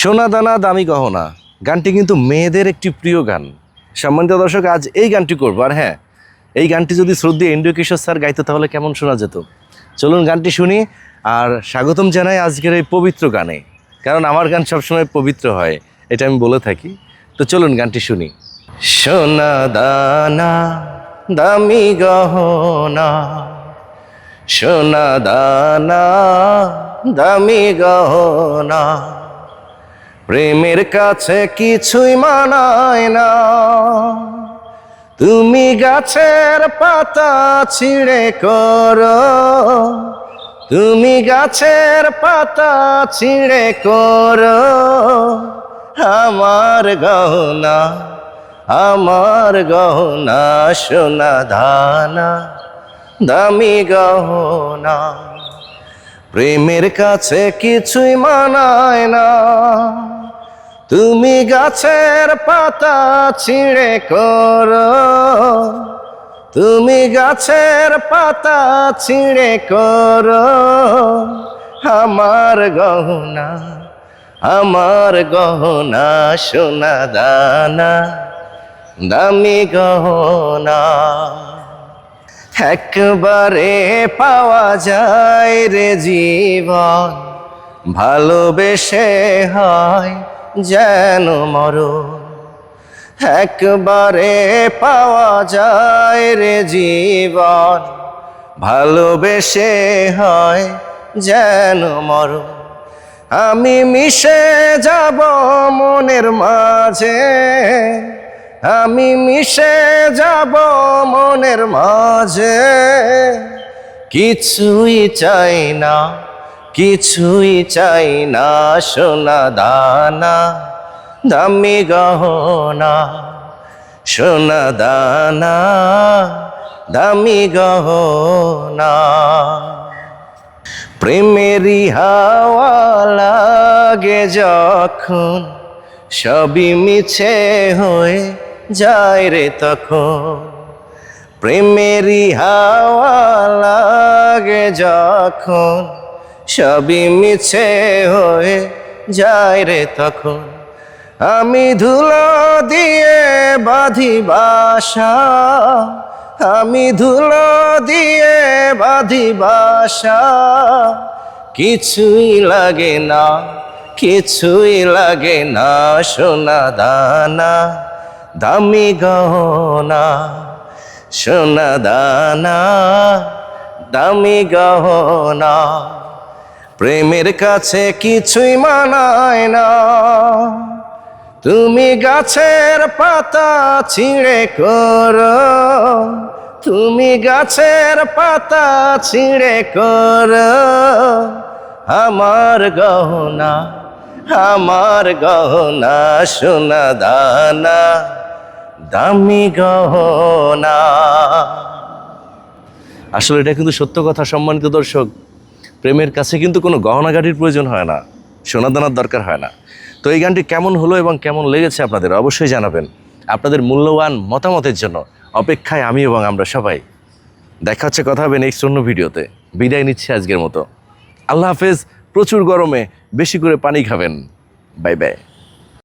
সোনা দানা, দামি গহনা। গানটি কিন্তু মেয়েদের একটি প্রিয় গান। সম্মানিত দর্শক, আজ এই গানটি করব। আর হ্যাঁ এই গানটি যদি শ্রদ্ধে এন্ড্রিয় কিশোর স্যার গাইতো, তাহলে কেমন শোনা যেত? চলুন গানটি শুনি আর স্বাগতম জানাই আজকের এই পবিত্র গানে। কারণ আমার গান সবসময় পবিত্র হয়, এটা আমি বলে থাকি। তো চলুন গানটি শুনি। সোনা দানা, দামি গহনা। সোনা দানা, দামি গহনা। প্রেমের কাছে কিছুই মানায় না। তুমি গাছের পাতা ছিঁড়ে করো। তুমি গাছের পাতা ছিঁড়ে করো। আমার গহনা আমার গহনা, সোনা দানা, দামি গহনা। প্রেমের কাছে কিছুই মানায় না। তুমি গাছের পাতা ছিঁড়ে করো। তুমি গাছের পাতা ছিঁড়ে করো। আমার গহনা আমার গহনা, সোনা দানা, দামি গহনা। একবারে পাওয়া যায় রে জীবন, ভালোবেসে হয় যেন মরণ একবারে পাওয়া যায় রে জীবন। ভালোবেসে হয় যেন মরণ আমি মিশে যাব মনের মাঝে। আমি মিশে যাব মনের মাঝে। কিছুই চাই না কিছুই চাই না, সোনা দানা, দামি গহনা, সোনা দানা, দামি গহনা। প্রেমেরই হাওয়া লাগে যখন সবই মিছে হয়ে যায় রে তখন। প্রেমেরই হাওয়া লাগে যখন সবই মিছে হয়ে যায় রে তখন। আমি ধুলো দিয়ে বাঁধি বাসা, আমি ধুলো দিয়ে বাঁধি বাসা। কিছুই লাগে না, কিছুই লাগে না সোনা দানা, দামি গহনা, সোনা দানা, দামি গহনা। প্রেমের কাছে কিছুই মানায় না। তুমি গাছের পাতা ছিঁড়ে করো। তুমি গাছের পাতা ছিঁড়ে করো। আমার গহনা আমার গহনা, সোনা দানা, দামি গহনা। আসলে এটা কিন্তু সত্য কথা সম্মানিত দর্শক। প্রেমের কাছে কিন্তু কোনো গহনা গাড়ির প্রয়োজন হয় না সোনা দানার দরকার হয় না। তো এই গানটি কেমন হলো এবং কেমন লেগেছে আপনাদের অবশ্যই জানাবেন। আপনাদের মূল্যবান মতামতের জন্য অপেক্ষায় আমি এবং আমরা সবাই দেখা হচ্ছে, কথা হবে নেক্সট অন্য ভিডিওতে। বিদায় নিচ্ছি আজকের মতো। আল্লাহ হাফেজ, প্রচুর গরমে বেশি করে পানি খাবেন। Bye bye.